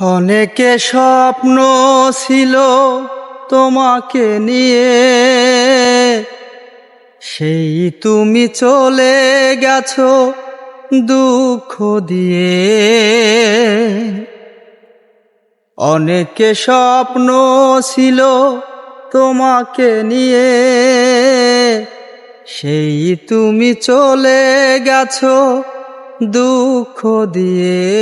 অনেকে স্বপ্ন ছিল তোমাকে নিয়ে। সেই তুমি চলে গেছো দুঃখ দিয়ে। অনেকে স্বপ্ন ছিল তোমাকে নিয়ে। সেই তুমি চলে গেছো দুঃখ দিয়ে।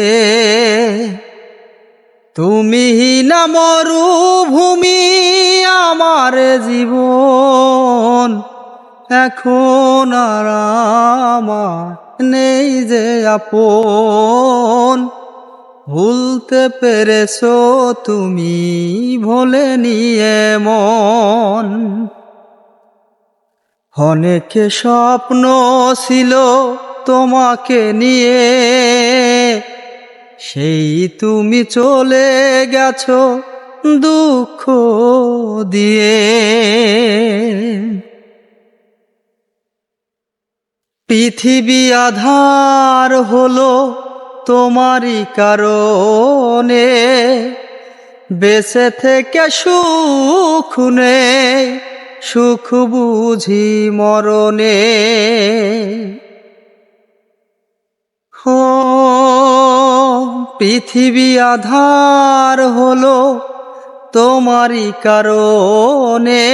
তুমি না মরুভূমি আমার জীবন। এখন আর আমার নেই যে আপন। ভুলতে পেরেছ তুমি ভোলে নিয়ে মন। অনেকে স্বপ্ন ছিল তোমাকে নিয়ে। সেই তুমি চলে গেছো দুঃখ দিয়ে। পৃথিবী আধার হলো তোমারই কারণে, বেঁচে থেকে সুখ নেই সুখ বুঝি মরণে। পৃথিবী আধার হলো তোমারই কারণে।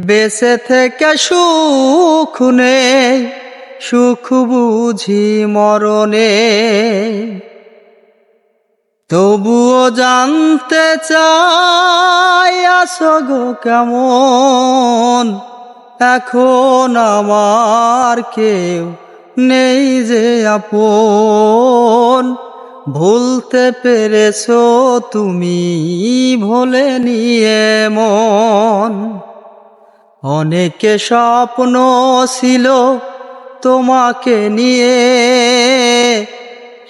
বেঁচে থেকে সুখ নেই, সুখ বুঝি মরণে। তবুও জানতে চাই আসগো কেমন? এখন আমার কেউ নেই যে আপন। ভুলতে পেরেছ তুমি ভোলে নিয়ে মন। অনেকে স্বপ্ন ছিল তোমাকে নিয়ে,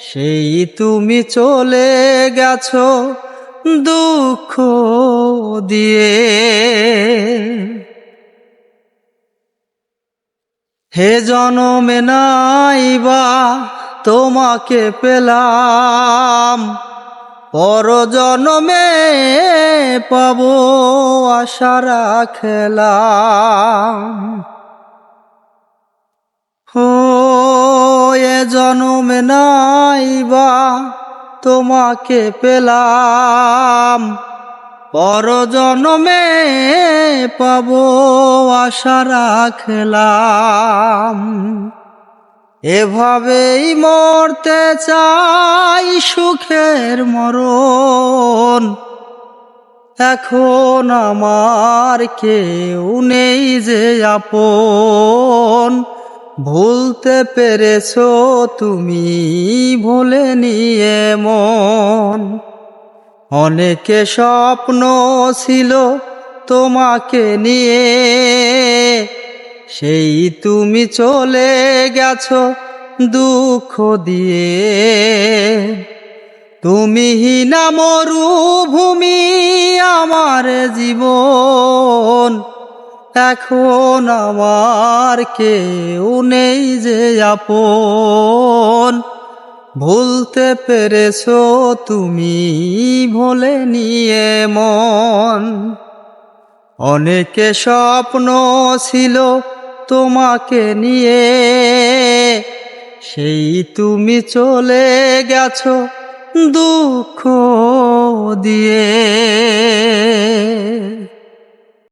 সেই তুমি চলে গেছো দুঃখ দিয়ে। হে জনমে নাইবা তোমাকে পেলাম পর জনমে পাবো আশা রাখলাম ও, এ জনমে নাইবা তোমাকে পেলাম পর জনমে পাবো আশা রাখলাম এভাবেই মরতে চাই সুখের মরণ। এখন আমার কেউ নেই যে আপন। ভুলতে পেরেছ তুমি, ভুলে নিয়ে মন। অনেকে স্বপ্ন ছিল তোমাকে নিয়ে। সেই তুমি চলে গেছো দুঃখ দিয়ে। তুমি না মরুভূমি আমার জীবন। এখন আমার কেউ নেই যে আপন। ভুলতে পেরেছ তুমি ভোলে নিয়ে মন। অনেকে স্বপ্ন ছিল তোমাকে নিয়ে। সেই তুমি চলে গেছো দুঃখ দিয়ে।